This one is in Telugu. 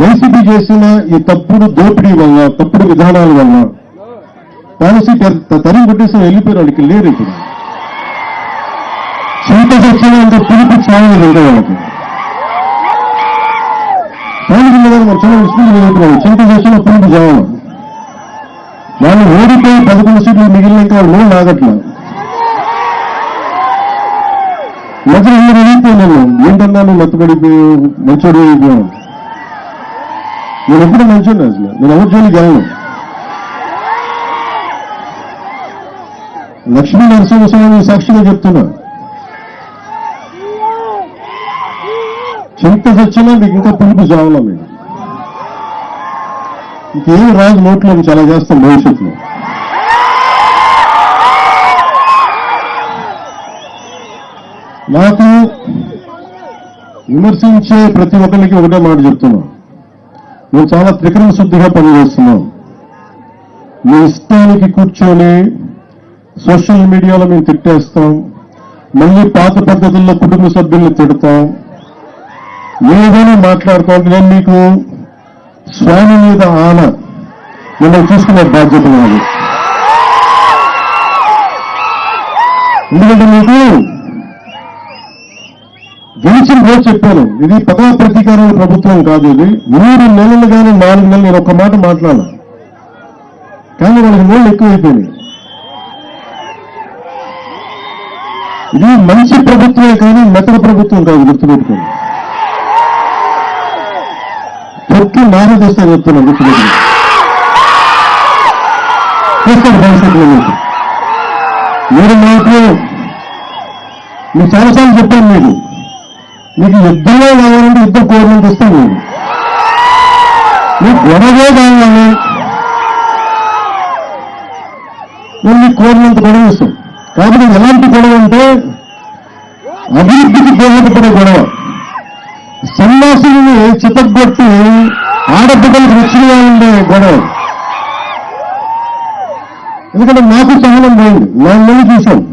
వైసీపీ చేసిన ఈ తప్పుడు దోపిడీ వల్ల తప్పుడు విధానాల వల్ల పాలసీ తరిగి కొట్టేసి వెళ్ళిపోయారు వాళ్ళకి లేరు ఇప్పుడు. చింత సత్యనంత పిలుపు చాలా లేదు వాళ్ళకి. సాయంత్రం మీద మన చాలా విషయం చెప్తున్నాడు చింత సత్యం పిలుపు చావాలి వాళ్ళు ఓడిపోయి పదకొండు సీట్లు మిగిలినాక వాళ్ళు నోళ్ళు ఆగట్లా. మధ్య అందరూ వెళ్ళిపోయినాను ఏంటన్నా నువ్వు మత్తుపడిపోయి మంచోడు అయిపోయాను నేను ఎప్పుడు మంచోడు అసలు. నేను ఎవరి జోలికి వెళ్ళను. లక్ష్మీ నరసింహస్వామి సాక్షిగా చెప్తున్నా. చింత సచ్చినా మీకు ఇంకా పిలుపు చావాలా మీరు. ఇంకేం రాజు నోట్లో చాలా చేస్తాం భవిష్యత్తులో. నాకు విమర్శించే ప్రతి ఒక్కరికి ఒకటే మాట చెప్తున్నాను మేము చాలా త్రికరణ శుద్ధిగా పనిచేస్తున్నాం మీ ఇష్టానికి కూర్చొని సోషల్ మీడియాలో మేము తిట్టేస్తాం. మళ్ళీ పాత పద్ధతుల్లో కుటుంబ సభ్యుల్ని తిడతాం. ఏదైనా మాట్లాడుతాం నేను మీకు స్వామి మీద ఆన మిమ్మల్ని చూసుకునే బాధ్యత నాది. ఎందుకంటే మీకు గెలిచిన రోజు చెప్పాను ఇది పదా ప్రతీకారాల ప్రభుత్వం కాదు ఇది. మూడు నెలలు కానీ నాలుగు నెలలు నేను ఒక్క మాట మాట్లాడాను. కానీ వాళ్ళకి నోళ్ళు ఎక్కువైపోయినాయి. ఇది మంచి ప్రభుత్వమే కానీ మెతక ప్రభుత్వం కాదు గుర్తుపెట్టుకోండి. తొక్కి నారదీస్తా చెప్తున్నాను గుర్తుపెట్టుకోండి. చూస్తాను భవిష్యత్తులో మీకు మీరు నాకు మీకు చాలాసార్లు చెప్పాను మీకు. మీకు యుద్ధంలో కావాలంటే యుద్ధం కోరినంత ఇస్తాను నేను మీకు గొడవే కావాలి. నేను మీకు కోరినంత గొడవ ఇస్తాం కాబట్టి ఎలాంటి గొడవ అంటే అభివృద్ధికి దోహదపడే గొడవ. సన్యాసుల్ని చితగొట్టి ఆడబిడ్డలకు రక్షణగా ఉండే గొడవ. ఎందుకంటే నాకు సహనం పోయింది. నేను మళ్ళీ చూశాను